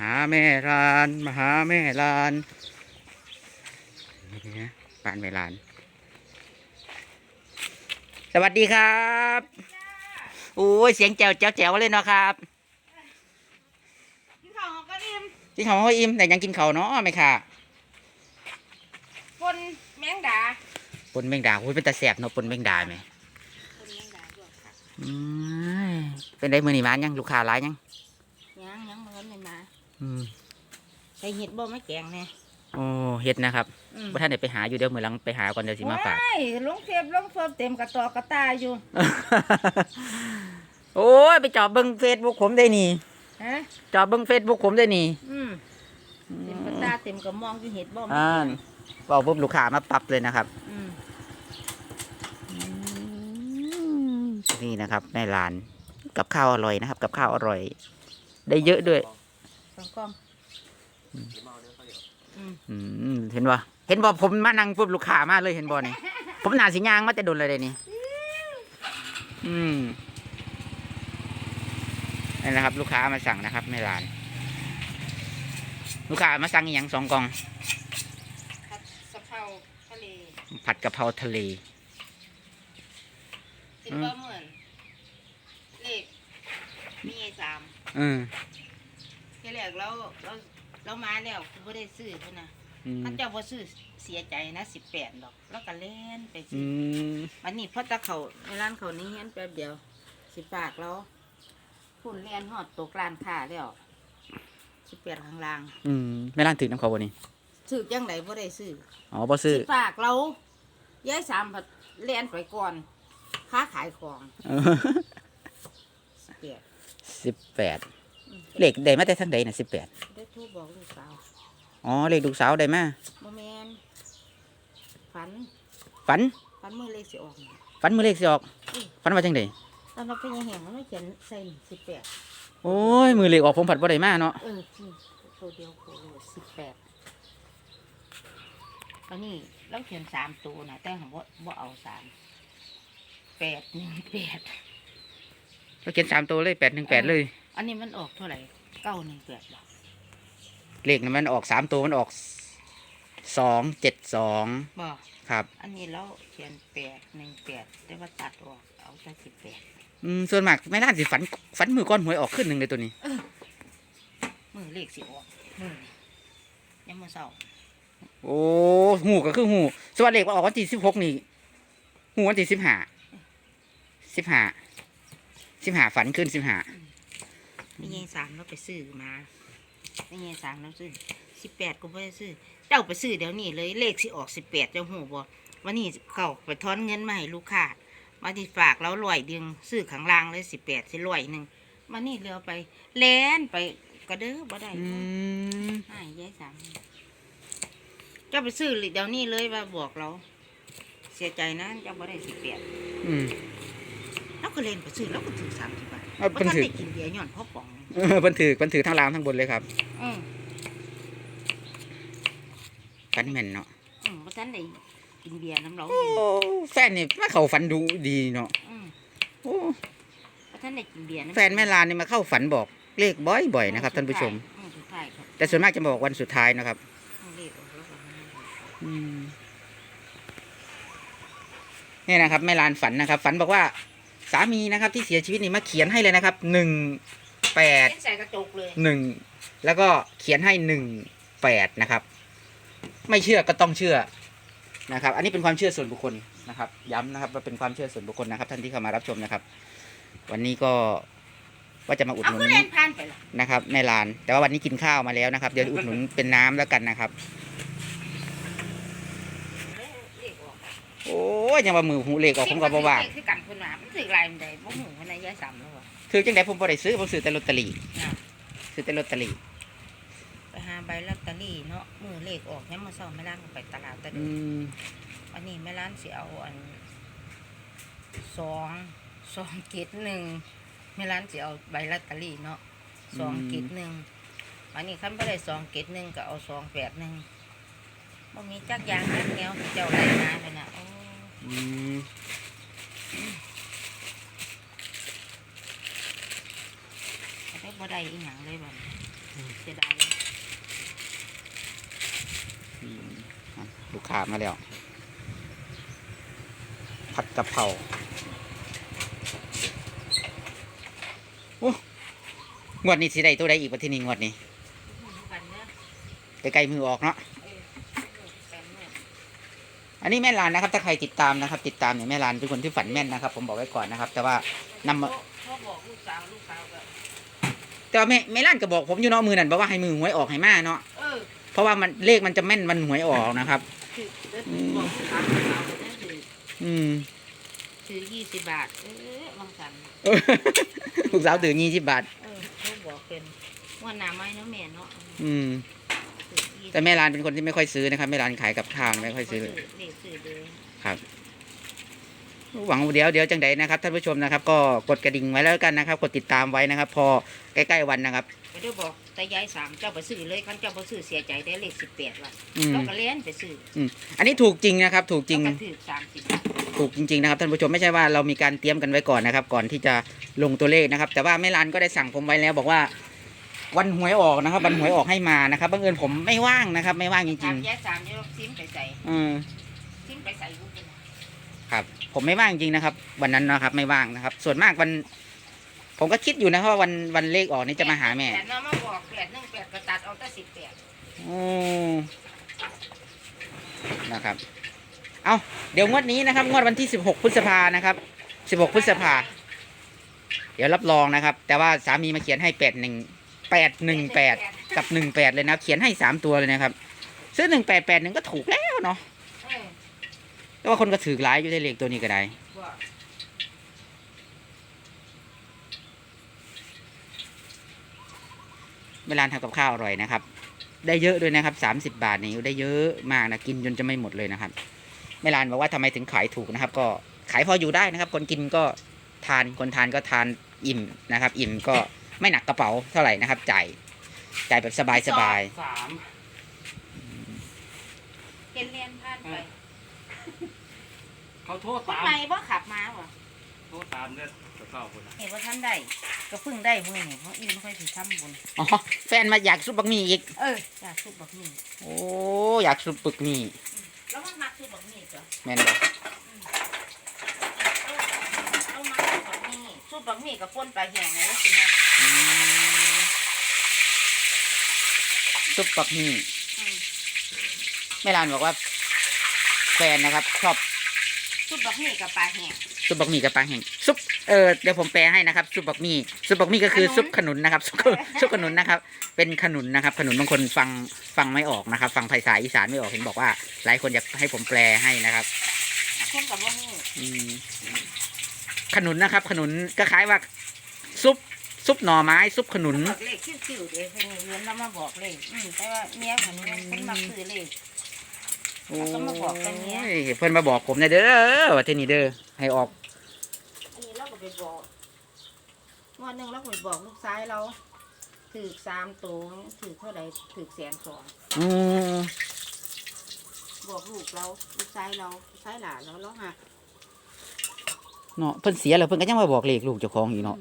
หาแม่ลาน มาหาแม่ลานนี่นะบ้านแม่ลาน สวัสดีครับโอ้ยเสียงแจ๋วแจ๋วแจ๋วเลยเนาะครับกินข้าวของก็อิ่มกินข้าวห้อยอิ่มแต่ยังกินข้าวเนาะไหมค่ะปนแมงดาปนแมงดาโอ้ยเป็นตาแสบเนาะปนแมงดาไหมปนแมงดาด้วยค่ะอืมเป็นได้มือนี่มายังลูกค้าหลายยังยังยังมันไม่มา อืม ใส่เห็ดบ่ไม่แกงแน่โอ้เฮ็ดนะครับอืมว่าท่านเดี๋ยวไปหาอยู่เดี๋ยวมือหลังไปหาก่อนเดี๋ยวสิมาฝากว้ยลงเทียบลงโฟมเต็มกระตอกกระตาอยู่ โอ้ยไปจอบเบิ้งเฟซบุ๊กผมได้นี่ฮะจอบเบิ้งเฟซบุ๊กผมได้นี่อืมเต็มกระตาเต็มกระมองอยู่เห็ดบ่ไม่อ่าแกงบอกปุ๊บลูกค้ามาปรับเลยนะครับอืมนี่นะครับในร้านกับข้าวอร่อยนะครับ กับข้าวอร่อย ได้เยอะด้วยสอง กล้องอืมอืมเห็นบ่เห็นบ่ผมมานั่งปุ๊บลูกค้ามาเลยเห็นบ่นี่ผมหนาสิยางมาแต่โดนเลยเดยวนี่อืมนี่นะครับ ลูกค้ามาสั่งนะครับในร้าน ลูกค้ามาสั่งอหย่างสองกล่องผัดสะเพราทะเลผัดกะเพราทะเลเห็นบ่เหมือนเลขมีสามอืม ที่แรกเราเราเรามาแล้วคือบ่ได้ซื้อเพิ่นน่ะอืมถ้าเจ้าบ่ซื้อเสียใจนะสิบแปดดอก แล้วก็เล่นไปสิอืม วันนี้พอตะเขาในร้านเขานี้เห็นแป๊บเดียวสิฝากเราพุ่นเลียนหอดตกร้านค้าแล้วสิบแปดข้างล่างอืมไม่ร้านถึงน้ำเขาบ่นี่ซื้อจังไดบ่ได้ซื้ออ๋อบ่ซื้อ สิฝากเราย้ายสามผัดเลียนไปก่อนค้าขายของสิบแปดสิบแปดอืม เลขได้มาแต่ทั้งใดน่ะสิบแปดได้โทูบอกลูกสาวอ๋อเลขลูกสาวได้มาบ่แมนฝันฝันฝันมือเลขสิออกนี่ฝันมือเลขสิออกฝันว่าจังไดตอนเราไปยังแห่งมันไม่เขียนใส่สิบแปดโอ้ยมือเลขออกผมผัดบ่ได้มาเนาะเออนี่ตัวเดียวโคโลสิบแปดอันนี้เราเขียนสามตัวนะแต่ของว่าว่าเอาสามแปดหนึ่งแปดเราเขียนสามตัวเลยแปดหนึ่งแปดเลย อันนี้มันออกเท่าไหร่เก้าหนึ่งแปดหรอเลขนั้นมันออกสามตัวมันออกสองเจ็ดสองบอกครับ อันนี้เราเขียนแปดหนึ่งแปดแต่ว่าตัดออกเอาแต่สิบแปดอืมส่วนมากไม่น่าสิฝันฝันมือก้อนหวยออกขึ้นหนึ่งเลยตัวนี้มือเลขสิออกมือนี่ยังมือเศร้าโอ้หูก็คือหูส่วนเลขออกวันที่สิบหกนี่หูวันที่สิบห้าสิบห้าสิบห้าฝันขึ้นสิบห้า ไม่ยังสามเราไปซื้อมาไม่ยังสามเราซื้อสิบแปดก็ไม่ได้ซื้อเจ้าไปซื้อเดี๋ยวนี้เลยเลขสิออกสิบแปดเจ้าหูบ่วันนี้เขาไปทอนเงินมาให้ลูกค้ามาที่ฝากแล้วลอยเดึงซื้อข้างล่างเลยสิบแปดสิลอยหนึ่งมานี่เรือไปแล่นไปกระเด้อบ่ได้อืมให้ยายสามเจ้าไปซื้อเดี๋ยวนี้เลยว่าบอกเรา เสียใจนะเจ้าบ่ได้สิบแปดอืมแล้ว ก็เล่นไปซื้อแล้วก็ถือสามสิบบาทเอาเพเป็นราะท่านถือได้กินเบียร์ย่อนพ่อป๋องเออบันถือบันถือทั้งล่างทั้งบนเลยครับอืมฝันแม่นเนาะอืมเพราะท่านได้กินเบียร์น้ำเราโอ้แฟนนี่มาเข้าฝันดูดีเนาะอืมโอ้เพราะท่านได้กินเบียร์ำแฟนแม่ลานนี่มาเข้าฝันบอกเลขบ่อยๆนะครับท่านผู้ชม อืสุดท้ายครับแต่ส่วนมากจะบอกวันสุดท้ายนะครับเลขออกแล้วก็ไม่ได้อืมนี่นะครับแม่ลานฝันนะครับ ฝันบอกว่า สามีนะครับ ที่เสียชีวิตนี่มาเขียนให้เลยนะครับหนึ่งแปดเส้นใส่กระจกเลยหนึ่งแล้วก็เขียนให้หนึ่งแปดนะครับ ไม่เชื่อก็ต้องเชื่อนะครับ อันนี้เป็นความเชื่อส่วนบุคคลนะครับ ย้ำนะครับว่าเป็นความเชื่อส่วนบุคคลนะครับ ท่านที่เข้ามารับชมนะครับ วันนี้ก็ว่าจะมาอุดเอาหนุนก็เล่นผ่านไปละนะครับ ในร้าน แต่ว่าวันนี้กินข้าวมาแล้วนะครับ เดี๋ยวอุดหนุนเป็นน้ำแล้วกันนะครับ เลขออก โอ้ยยังว่ามือหูเลขออกผมก็บ่ว่างเลขคือกันคนว่ามันถือลายมันใดบ่หูคนไหนย้ายสามแล้วว่ะคือจังไดผมบ่ได้ซื้อผมซื้อแต่ลอตเตอรี่อะซื้อแต่ลอตเตอรี่ไปหาใบลอตเตอรี่เนาะมือเลขออกยังมาเศร้าไม่ร้านก็ไปตลาดแต่อืมอันนี้แม่ร้านสิเอาอันสองสองเกตหนึ่งแม่ร้านสิเอาใบลอตเตอรี่เนาะสองเกตหนึ่งอันนี้คันไม่ได้สองเกตหนึ่งก็เอาสองแปดหนึ่งบ่มีจักอยางจักแนวเจ้าไรมาไปนะโอ้ อืมได้บ่ได้อีหยังเลยบัดนี้เสียดายเลยอืมอะลูกค้ามาแล้ว ผัดกะเพราโอ้งวดนี้สิได้ตัวใดอีกประเทศนี้งวดนี้กันเนอะใกล้ๆมือออกเนาะ เออแปดเนอะ อันนี้แม่ลานนะครับถ้าใครติดตามนะครับ ติดตามเนี่ยแม่ลานเป็นคนที่ฝันแม่นนะครับ ผมบอกไว้ก่อนนะครับ แต่ว่านำมาพ่อบอกลูกสาวลูกสาวก็แต่ว่าแม่แม่ลานก็บอกผมอยู่เนาะมือนั่นบอกว่าให้มือหวยออกให้มาเนาะเออเพราะว่ามันเลขมันจะแม่นมันหวยออกนะครับ คือเดี๋ยวบอกลูกสาวลูกสาวก็นั่นคืออืมถือยี่สิบบาท เออวังสันลูกสาวตื่นยี่สิบบาท เออเขาบอกเป็นว่าหนาไม้เนาะแม่เนาะอืมถือยี่สิบ แต่แม่ลานเป็นคนที่ไม่ค่อยซื้อนะครับแม่ลานขายกับข้าวไม่ค่อยซื้อเลยเลขซื้อเลยครับ หวังเดี๋ยวเดี๋ยวจังใดนะครับท่านผู้ชมนะครับ ก็กดกระดิ่งไว้แล้วกันนะครับ กดติดตามไว้นะครับ พอใกล้ๆวันนะครับก็เดี๋ยวบอกแต่ยายสามเจ้าไปซื้อเลยคันเจ้าไปซื้อเสียใจได้เลขสิบแปดว่ะอืมเราก็เล่นไปซื้ออันนี้ถูกจริงนะครับ ถูกจริง แล้วก็ถือสามสิบบาทถูกจริงๆนะครับท่านผู้ชมไม่ใช่ว่าเรามีการเตรียมกันไว้ก่อนนะครับ ก่อนที่จะลงตัวเลขนะครับ แต่ว่าแม่รันก็ได้สั่งผมไว้แล้ว บอกว่า วันหวยออกนะครับ วันหวยออกให้มานะครับบังเอิญผมไม่ว่างนะครับ ไม่ว่างจถาริมงยายสามเดี๋ยวซิมไปใส่ๆอืม ซิมไปใส่ลูกเป็นครับผมไม่ว่างจริงนะครับ วันนั้นนะครับไม่ว่างนะครับ ส่วนมากวัน ผมก็คิดอยู่นะว่าวันวันเลขออกนี่จะมาหาแม่แปดเนาะมาบอกแปดหนึ่งแปดก็ตัดเอาแต่สิบแปดโอ้นะครับ เอาเดี๋ยวงวดนี้นะครับ งวดวันที่16พฤษภานะครับ16พฤษภา เดี๋ยวรับรองนะครับ แต่ว่าสามีมาเขียนให้ 8 1 8 1 8กับ1 8เลยนะ เขียนให้3ตัวเลยนะครับ ซื้อ1 8 8 1ก็ถูกแล้วเนาะเออแต่ว่าคนก็ถือหลายอยู่ในเลขตัวนี้ก็ได้บอกเวลาทำกับข้าวอร่อยนะครับ ได้เยอะด้วยนะครับ30บาทนี่ได้เยอะมากนะ กินจนจะไม่หมดเลยนะครับแม่ลานบอกว่าทำไมถึงขายถูกนะครับ ก็ขายพออยู่ได้นะครับ คนกินก็ทานคนทานก็ทานอิ่มนะครับ อิ่มก็ ไม่หนักกระเป๋าเท่าไหร่นะครับจ่ายจ่ายแบบสบายสบายสามเห็นเรียนผ่านไปเขาโทษคนตามใหม่บ่ขับมาบ่โทษตามเนี่ยจะเข้าคนละเห็นว่าท่านได้ก็เพิ่งได้มื้อนี่เพราะอีไม่ค่อยสิทำบุญอ๋อแฟนมาอยากซุปบักหมี่อีก เอออยากซุปบักหมี่โอ้อยากซุปบักหมี่แล้วมันมักซุปบักหมี่จ้ะแม่นบอก เอามาซุปบักหมี่ซุป บักหมี่กับป่นปลาแห้งเลยสิแม่อืมซุปบักหมี่อืมแม่ลานบอกว่าแฟนนะครับ ชอบซุปบักหมี่กับปลาแห้ง ซุปบักหมี่กับปลาแห้งซุปเออเดี๋ยวผมแปลให้นะครับ ซุปบักหมี่ซุปบักหมี่ก็คือขนุน ซุปขนุนนะครับซุปซุปขนุนนะครับ เป็นขนุนนะครับ ขนุนบางคนฟังฟังไม่ออกนะครับ ฟังภาษาอีสานไม่ออกเห็นบอกว่า หลายคนอยากให้ผมแปลให้นะครับ คนกับบ่ฮู้อืม ขนุนนะครับ ขนุนก็คล้ายว่าซุปซุปหน่อไม้ซุปขนุนบอกเลขคิ้วๆเด้เพิ่นเรียนแล้วมาบอกเลขอืมแต่ว่าเมียของหนูเพิ่นมักซื้อเลข โอ้ก็มาบอกกันเนี่ยยเพื่อนมาบอกผมนะเด้อว่าที่นี่เด้อให้ออก อันนี้เราก็ไปบอกงวันหนึงเราก็ไปบอกลูกชายเราถือสามตัวถือเท่าใดถือแสนสองอืมบอกลูกเราลูกชายเราลูกชายหลานเราเราหัก เนาะเพิ่นเสียแล้วเพิ่นก็ยังมาบอกเลขลูกเจ้าของอีกเนาะ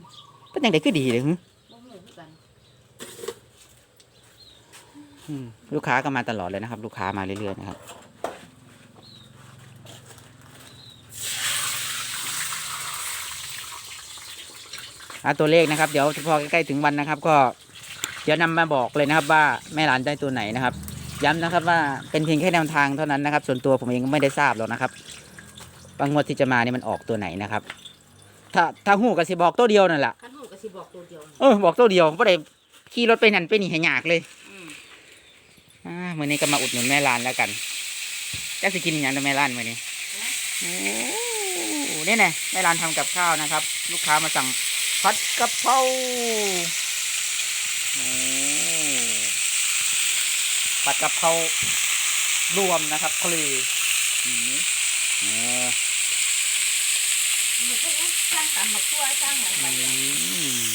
เพิ่นยังได้คือดีเลยหึบ่เหมือนกันอืมลูกค้าก็มาตลอดเลยนะครับ ลูกค้ามาเรื่อยๆนะครับอะตัวเลขนะครับ เดี๋ยวพอใกล้ๆถึงวันนะครับ ก็เดี๋ยวนำมาบอกเลยนะครับ ว่าแม่หลานได้ตัวไหนนะครับ ย้ำนะครับว่าเป็นเพียงแค่แนวทางเท่านั้นนะครับ ส่วนตัวผมเองก็ไม่ได้ทราบหรอกนะครับ บางงวดที่จะมานี่มันออกตัวไหนนะครับ ถ้าถ้าหูก็สิบอกตัวเดียวนั่นแหละคันหูก็สิบอกตัวเดียวเออบอกตัวเดียวไม่ได้ขี่รถไปนั่นไปนี่ให้ยากเลยอืมอ่ามื่อนี้ก็มาอุดหนุนแม่ร้านแล้วกันจะสิกินอหย่างเด้อแม่ร้านมื่อนี้โอ้นี่ไงแม่ร้านทำกับข้าวนะครับ ลูกค้ามาสั่งผัดกะเพราโอ้ผัดกะเพรารวมนะครับทะเลอืมเออ มันก็ยังสร้างตำมาคั่วสร้างหยังไปอืเนี่ยม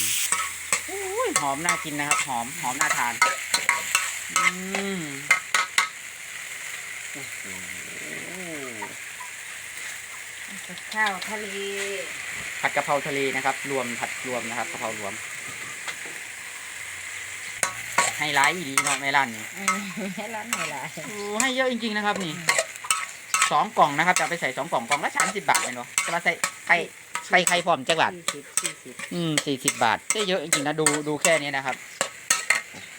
อุ้ยหอมน่ากินนะครับ หอมหอมน่าทาน อืมโอ้โหกับข้าวทะเลผัดกะเพราทะเลนะครับ รวมผัดรวมนะครับกะเพรารวม ให้ร้ายอีดีเนาะแม่ร้านนี่อืมให้ร้านไหนล่ะโอ้ให้เยอะจริงๆนะครับนี่สองกล่องนะครับจะเอาไปใส่สองกล่องกล่องละสามสิบบาทเลยเนาะจะมาใส่ ไข่ใส่ไข่พร้อมจักบาทสี่สิบสี่สิบอืมสี่สิบบาทได้เยอะจริงๆนะดูดูแค่นี้นะครับโอ้โห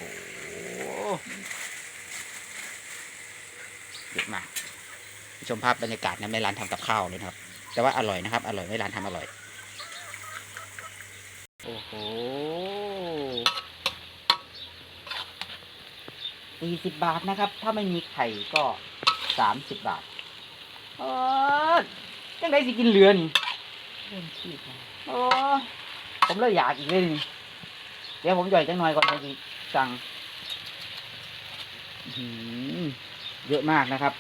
เยอะมากชมภาพบรรยากาศนะในร้านทำกับข้าวเลยนะครับ แต่ว่าอร่อยนะครับ อร่อยในร้านทำอร่อย โอ้โหสี่สิบบาทนะครับ ถ้าไม่มีไข่ก็สามสิบบาทเออจังได้สิกินเหลือนี่ เริ่มขี้ค่ะโอ้ผมเลยอยากอีกเลยนี่เดี๋ยวผมจ่อยจังหน่อยก่อนผมจะสั่งอื้อหือเยอะมากนะครับ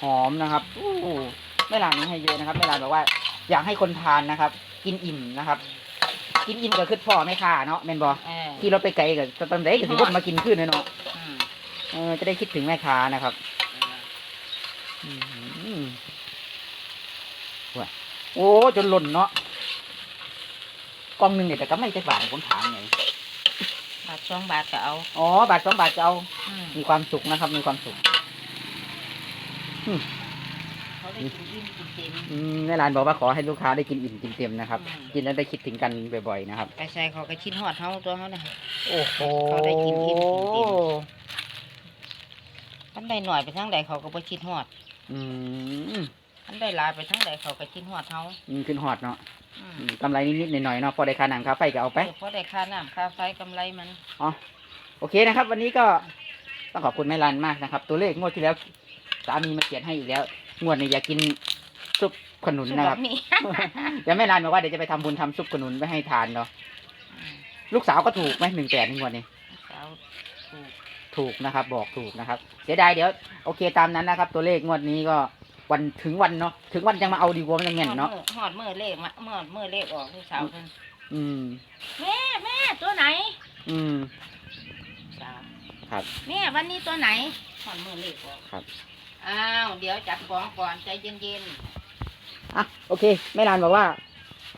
หอมนะครับโอ้แม่ร้านนี้ให้เยอะนะครับแม่ร้านบอกว่า อยากให้คนทานนะครับ กินอิ่มนะครับ กินอิ่มก็คือพ่อไม่ค่าเนาะแม่นบอเออที่เราไปไกลกับตอนไหนก็ถือว่ามากินขึ้นเลยเนาะอืมเออจะได้คิดถึงแม่ค้านะครับอื้อหือว้า โอ้จนหล่นเนาะกล่องหนึ่งเนี่ยแต่ก็ไม่ใช่บาทผมถามไงบาทสองบาทก็เอาอ๋อบาทสองบาทจะเอา อืมมีความสุขนะครับ มีความสุข เขาได้กินอิ่มกินเต็ม อืมแม่ร้านบอกว่าขอให้ลูกค้าได้กินอิ่มกินเต็มนะครับ อืม กินแล้วได้คิดถึงกันบ่อยๆนะครับ ไปใส่เขาก็ชิ้นหอดเท่าตัวเขาน่ะ โอ้โหเขาได้กินอิ่มกินเต็มอันใดหน่อยไปทั้งใดเขาก็บ่ชิ้นหอด อืม อันใดหลายไปทั้งใดเขาก็ชิ้นหอดเท่าอืมขึ้นหอดเนาะอืมอืมกำไรนิดๆหน่อยๆเนาะพอได้ค่าหนังค่าไฟก็เอาไปเออเพราะได้ค่าน้ำค่าไฟกำไรมัน อ๋อโอเคนะครับ วันนี้ก็ต้องขอบคุณแม่รันมากนะครับ ตัวเลขงวดที่แล้วสามีมาเขียนให้อีกแล้ว งวดนี้อยากกินซุปขนุนสุดนะแบครับบนี้เดี๋ยวแม่รันบอกว่าเดี๋ยวจะไปทำบุญทำซุปขนุนไว้ให้ทานเนาะลูกสาวก็ถูกไหมหนึ่งแปดงวดนี้สาวถูกถูกนะครับ บอกถูกนะครับ เสียดายเดี๋ยว โอเคตามนั้นนะครับ ตัวเลขงวดนี้ก็ วันถึงวันเนาะถึงวันยังมาเอาดีกว่ามันยังเงี้ยเนาะหอดมือเลขมาหอดมือเลขออกลูกสาวเพิ่นอืมแม่แม่ตัวไหน อืมสาวครับ แม่วันนี้ตัวไหนหอดมือเลขออกครับ อ้าวเดี๋ยวจัดของก่อนใจเย็นอะโอเคแม่รันบอกว่า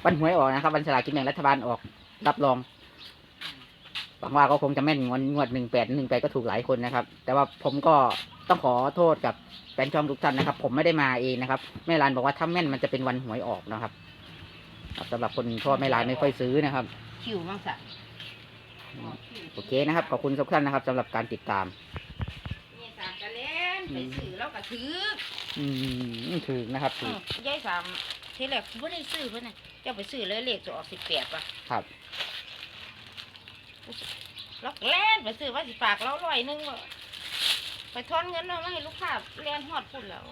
วันหวยออกนะครับ วันสลากกินแบ่งรัฐบาลออก รับรองหวังว่าก็คงจะแม่นงวดงวดหนึ่งแปดหนึ่งแปดก็ถูกหลายคนนะครับ แต่ว่าผมก็ ต้องขอโทษกับแฟนช่องทุกท่านนะครับ ผมไม่ได้มาเองนะครับแม่รันบอกว่าถ้าแม่นมันจะเป็นวันหวยออกนะครับครับสำหรับคนเพราะว่อแม่รันไม่ค่อยซื้อนะครับๆคิวมั่งสักโอเคนะครับขอบคุณทุกท่านนะครับสำหรับการติดตามนี่สามกระเล่นไปซื้อแล้วก็ถืออืมถูกนะครับถูอืกมยายสามทีแรกไม่ได้ซื้อเพื่อนน่ะเจ้าไปซื้อเลยเลขจะออกสิบแปดป่ะครับล็อกแล่นไปซื้อว่าสิฝากเราร้อยหนึงบ่ ไปทอนเงินเรามาให้ลูกค้าเรียนหอดพุ่นแล้ว